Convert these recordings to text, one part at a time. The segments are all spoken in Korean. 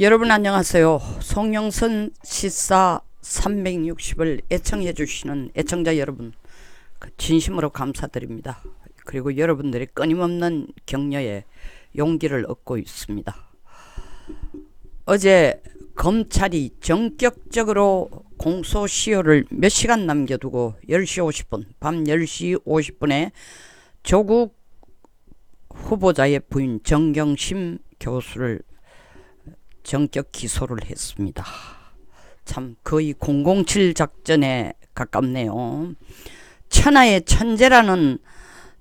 여러분 안녕하세요. 송영선 시사 360을 애청해 주시는 애청자 여러분 그 진심으로 감사드립니다. 그리고 여러분들의 끊임없는 격려에 용기를 얻고 있습니다. 어제 검찰이 전격적으로 공소시효를 몇 시간 남겨두고 10시 50분, 밤 10시 50분에 조국 후보자의 부인 정경심 교수를 전격 기소를 했습니다. 참 거의 007 작전에 가깝네요. 천하의 천재라는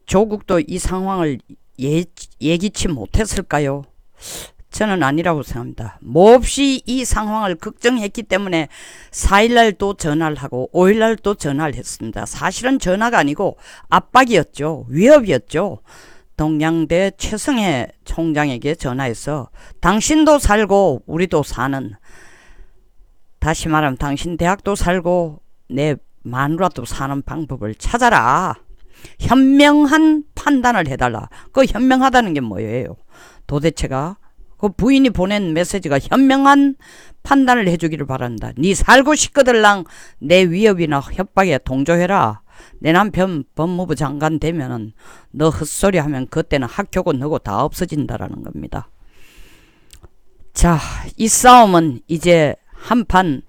조국도 이 상황을 예, 예기치 못했을까요? 저는 아니라고 생각합니다. 몹시 이 상황을 걱정했기 때문에 4일날 또 전화를 하고 5일날 또 전화를 했습니다. 사실은 전화가 아니고 압박이었죠. 위협이었죠. 동양대 최승혜 총장에게 전화해서 당신도 살고 우리도 사는 다시 말하면 당신 대학도 살고 내 마누라도 사는 방법을 찾아라. 현명한 판단을 해달라. 그 현명하다는 게 뭐예요? 도대체가 그 부인이 보낸 메시지가 현명한 판단을 해주기를 바란다. 네 살고 싶거들랑 내 위협이나 협박에 동조해라. 내 남편 법무부 장관 되면은 너 헛소리 하면 그때는 학교고 너고 다 없어진다라는 겁니다. 자, 이 싸움은 이제 한판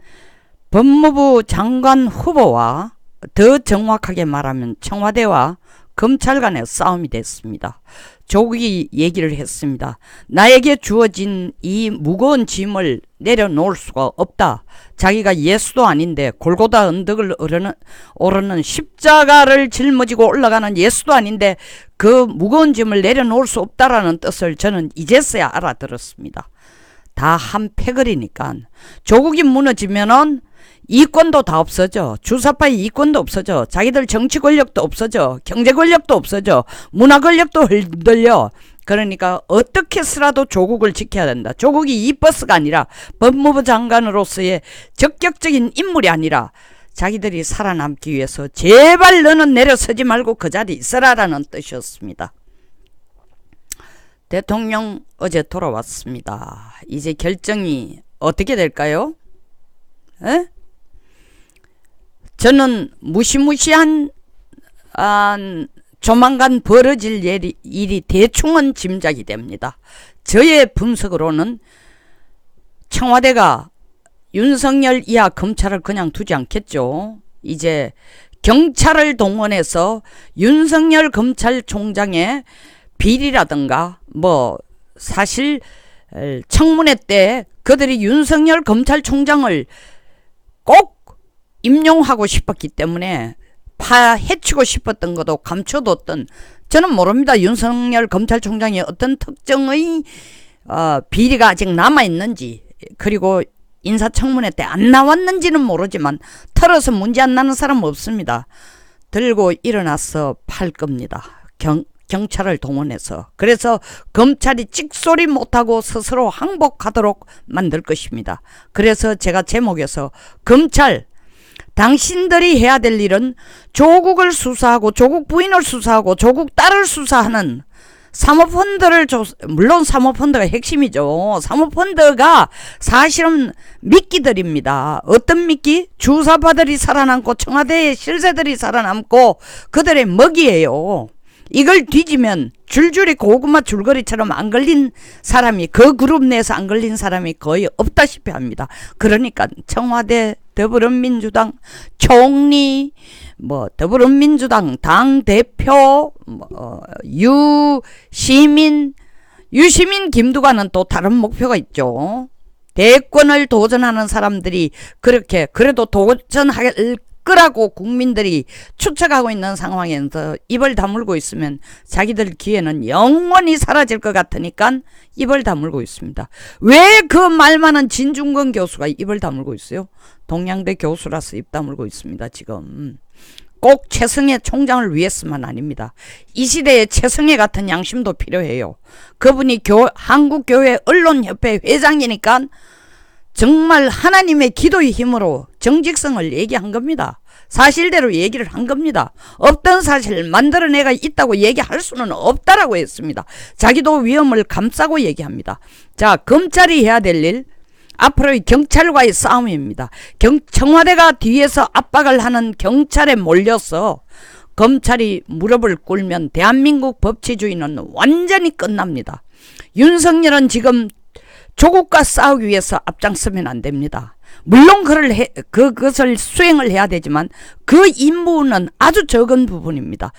법무부 장관 후보와 더 정확하게 말하면 청와대와 검찰 간의 싸움이 됐습니다. 조국이 얘기를 했습니다. 나에게 주어진 이 무거운 짐을 내려놓을 수가 없다. 자기가 예수도 아닌데 골고다 언덕을 오르는, 오르는 십자가를 짊어지고 올라가는 예수도 아닌데 그 무거운 짐을 내려놓을 수 없다라는 뜻을 저는 이제서야 알아들었습니다. 다 한 패거리니까 조국이 무너지면은 이권도 다 없어져. 주사파의 이권도 없어져. 자기들 정치 권력도 없어져. 경제 권력도 없어져. 문화 권력도 흔들려. 그러니까 어떻게 해서라도 조국을 지켜야 된다. 조국이 이 버스가 아니라 법무부 장관으로서의 적격적인 인물이 아니라 자기들이 살아남기 위해서 제발 너는 내려서지 말고 그 자리에 있어라라는 뜻이었습니다. 대통령 어제 돌아왔습니다. 이제 결정이 어떻게 될까요? 에? 저는 무시무시한 아, 조만간 벌어질 일이, 대충은 짐작이 됩니다. 저의 분석으로는 청와대가 윤석열 이하 검찰을 그냥 두지 않겠죠. 이제 경찰을 동원해서 윤석열 검찰총장의 비리라든가 뭐 사실 청문회 때 그들이 윤석열 검찰총장을 꼭 임용하고 싶었기 때문에 파헤치고 싶었던 것도 감춰뒀던 저는 모릅니다. 윤석열 검찰총장이 어떤 특정의 어, 비리가 아직 남아 있는지 그리고 인사청문회 때 안 나왔는지는 모르지만 털어서 문제 안 나는 사람 없습니다. 들고 일어나서 팔 겁니다. 경, 경찰을 동원해서 그래서 검찰이 찍소리 못하고 스스로 항복하도록 만들 것입니다. 그래서 제가 제목에서 검찰 당신들이 해야 될 일은 조국을 수사하고 조국 부인을 수사하고 조국 딸을 수사하는 사모펀드를 조, 물론 사모펀드가 핵심이죠. 사모펀드가 사실은 미끼들입니다. 어떤 미끼? 주사파들이 살아남고 청와대의 실세들이 살아남고 그들의 먹이에요. 이걸 뒤지면 줄줄이 고구마 줄거리처럼 안 걸린 사람이 그 그룹 내에서 안 걸린 사람이 거의 없다시피 합니다. 그러니까 청와대 더불어민주당 총리 뭐 더불어민주당 당 대표 뭐 유시민 유시민 김두관은 또 다른 목표가 있죠. 대권을 도전하는 사람들이 그렇게 그래도 도전할 거라고 국민들이 추측하고 있는 상황에서 입을 다물고 있으면 자기들 기회는 영원히 사라질 것 같으니까 입을 다물고 있습니다. 왜 그말 많은 진중권 교수가 입을 다물고 있어요? 동양대 교수라서 입 다물고 있습니다. 지금. 꼭 최승혜 총장을 위해서만 아닙니다. 이 시대에 최승혜 같은 양심도 필요해요. 그분이 교, 한국교회 언론협회 회장이니까 정말 하나님의 기도의 힘으로 정직성을 얘기한 겁니다. 사실대로 얘기를 한 겁니다. 없던 사실을 만들어내가 있다고 얘기할 수는 없다라고 했습니다. 자기도 위험을 감싸고 얘기합니다. 자, 검찰이 해야 될 일, 앞으로의 경찰과의 싸움입니다. 경, 청와대가 뒤에서 압박을 하는 경찰에 몰려서 검찰이 무릎을 꿇으면 대한민국 법치주의는 완전히 끝납니다. 윤석열은 지금 조국과 싸우기 위해서 앞장서면 안 됩니다. 물론 그를 해, 그, 그것을 수행을 해야 되지만 그 임무는 아주 적은 부분입니다.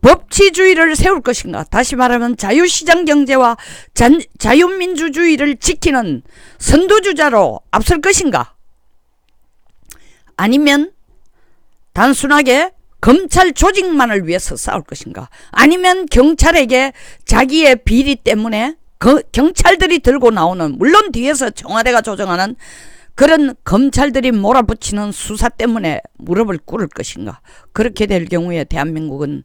법치주의를 세울 것인가? 다시 말하면 자유시장 경제와 자, 자유민주주의를 지키는 선두주자로 앞설 것인가? 아니면 단순하게 검찰 조직만을 위해서 싸울 것인가? 아니면 경찰에게 자기의 비리 때문에 그 경찰들이 들고 나오는 물론 뒤에서 청와대가 조정하는 그런 검찰들이 몰아붙이는 수사 때문에 무릎을 꿇을 것인가? 그렇게 될 경우에 대한민국은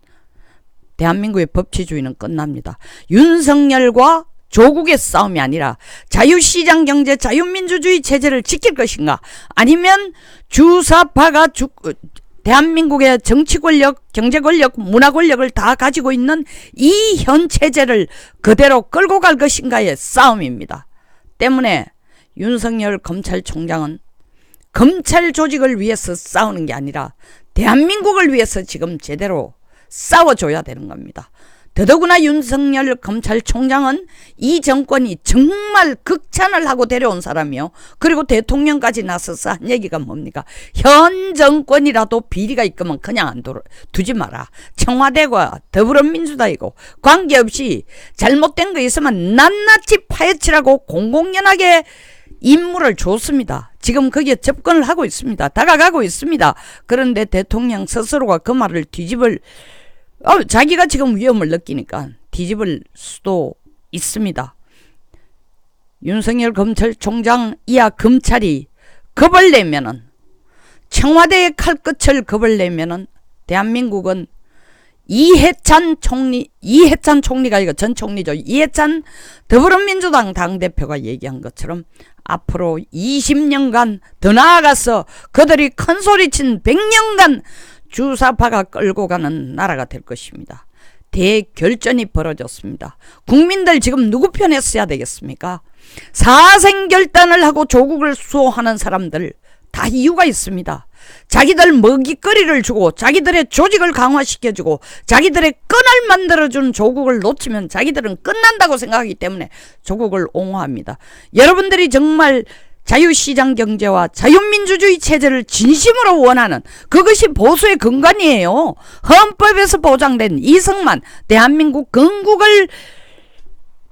대한민국의 법치주의는 끝납니다. 윤석열과 조국의 싸움이 아니라 자유시장 경제, 자유민주주의 체제를 지킬 것인가? 아니면 주사파가 주, 대한민국의 정치 권력, 경제 권력, 문화 권력을 다 가지고 있는 이 현 체제를 그대로 끌고 갈 것인가의 싸움입니다. 때문에 윤석열 검찰총장은 검찰 조직을 위해서 싸우는 게 아니라 대한민국을 위해서 지금 제대로 싸워줘야 되는 겁니다. 더더구나 윤석열 검찰총장은 이 정권이 정말 극찬을 하고 데려온 사람이요. 그리고 대통령까지 나서서 한 얘기가 뭡니까? 현 정권이라도 비리가 있으면 그냥 안 두지 마라. 청와대와 더불어민주당이고 관계없이 잘못된 거 있으면 낱낱이 파헤치라고 공공연하게 임무를 줬습니다. 지금 거기에 접근을 하고 있습니다. 다가가고 있습니다. 그런데 대통령 스스로가 그 말을 뒤집을 어, 자기가 지금 위험을 느끼니까 뒤집을 수도 있습니다. 윤석열 검찰총장 이하 검찰이 겁을 내면은 청와대의 칼끝을 겁을 내면은 대한민국은 이해찬 총리 이해찬 총리가 이거 전 총리죠. 이해찬 더불어민주당 당대표가 얘기한 것처럼 앞으로 20년간 더 나아가서 그들이 큰 소리친 100년간 주사파가 끌고 가는 나라가 될 것입니다. 대결전이 벌어졌습니다. 국민들 지금 누구 편에 서야 되겠습니까? 사생결단을 하고 조국을 수호하는 사람들 다 이유가 있습니다. 자기들 먹이거리를 주고 자기들의 조직을 강화시켜주고 자기들의 끈을 만들어준 조국을 놓치면 자기들은 끝난다고 생각하기 때문에 조국을 옹호합니다. 여러분들이 정말 자유시장 경제와 자유민주주의 체제를 진심으로 원하는 그것이 보수의 근간이에요. 헌법에서 보장된 이승만 대한민국 건국을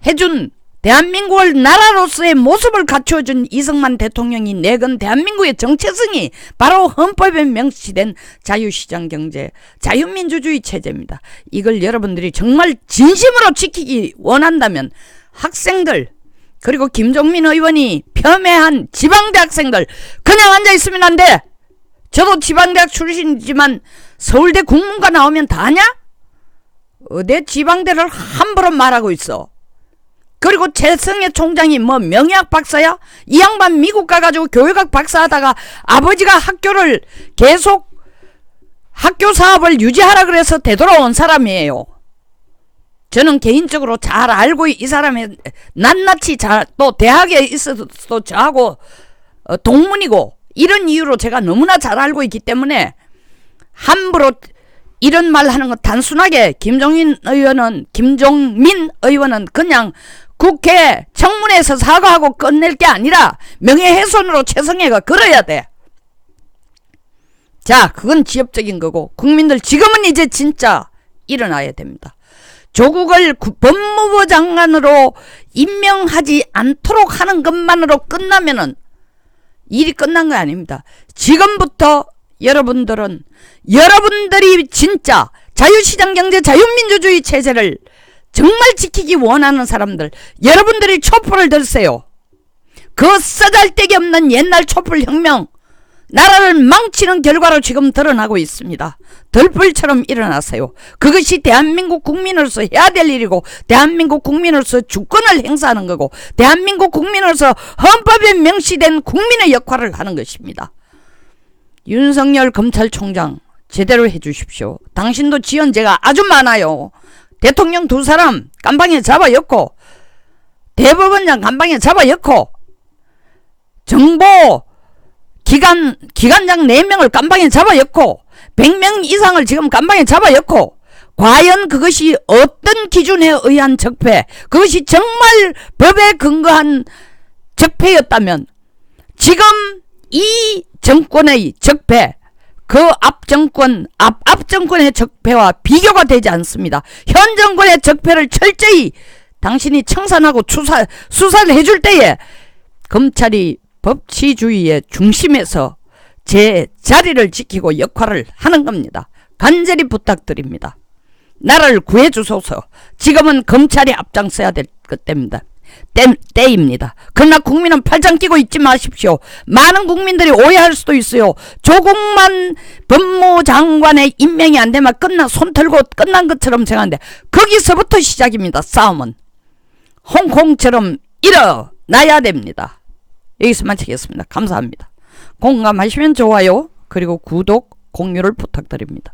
해준 대한민국을 나라로서의 모습을 갖추어준 이승만 대통령이 내건 대한민국의 정체성이 바로 헌법에 명시된 자유시장 경제, 자유민주주의 체제입니다. 이걸 여러분들이 정말 진심으로 지키기 원한다면 학생들, 그리고 김종민 의원이 폄훼한 지방대 학생들 그냥 앉아있으면 안 돼. 저도 지방대학 출신이지만 서울대 국문과 나오면 다냐? 어디 지방대를 함부로 말하고 있어. 그리고 최성애 총장이 뭐 명예학 박사야? 이 양반 미국 가가지고 교육학 박사 하다가 아버지가 학교를 계속 학교 사업을 유지하라 그래서 되돌아온 사람이에요. 저는 개인적으로 잘 알고 이 사람의 낱낱이 잘 또 대학에 있어도 저하고 어, 동문이고 이런 이유로 제가 너무나 잘 알고 있기 때문에 함부로 이런 말 하는 거 단순하게 김종인 의원은 김종민 의원은 그냥 국회 청문회에서 사과하고 끝낼 게 아니라 명예훼손으로 최성애가 걸어야 돼. 자, 그건 지엽적인 거고 국민들 지금은 이제 진짜 일어나야 됩니다. 조국을 법무부 장관으로 임명하지 않도록 하는 것만으로 끝나면은 일이 끝난 거 아닙니다. 지금부터 여러분들은 여러분들이 진짜 자유시장 경제 자유민주주의 체제를 정말 지키기 원하는 사람들 여러분들이 촛불을 들세요. 그 쓰잘데기 없는 옛날 촛불 혁명 나라를 망치는 결과로 지금 드러나고 있습니다. 덜불처럼 일어나세요. 그것이 대한민국 국민으로서 해야 될 일이고 대한민국 국민으로서 주권을 행사하는 거고 대한민국 국민으로서 헌법에 명시된 국민의 역할을 하는 것입니다. 윤석열 검찰총장 제대로 해주십시오. 당신도 지연제가 아주 많아요. 대통령 두 사람 깜방에 잡아 엮고 대법원장 깜방에 잡아 엮고 정보 기관 기관장 4명을 깜방에 잡아였고 100명 이상을 지금 깜방에 잡아였고 과연 그것이 어떤 기준에 의한 적폐 그것이 정말 법에 근거한 적폐였다면 지금 이 정권의 적폐 그 앞 정권 앞 앞 정권의 적폐와 비교가 되지 않습니다. 현 정권의 적폐를 철저히 당신이 청산하고 수사 수사를 해줄 때에 검찰이 법치주의의 중심에서 제 자리를 지키고 역할을 하는 겁니다. 간절히 부탁드립니다. 나라를 구해주소서. 지금은 검찰이 앞장서야 될 것 때입니다. 때, 때입니다. 그러나 국민은 팔짱 끼고 있지 마십시오. 많은 국민들이 오해할 수도 있어요. 조국만 법무장관의 임명이 안 되면 끝나 손 털고 끝난 것처럼 생각하는데 거기서부터 시작입니다. 싸움은. 홍콩처럼 일어나야 됩니다. 여기서 마치겠습니다. 감사합니다. 공감하시면 좋아요 그리고 구독 공유를 부탁드립니다.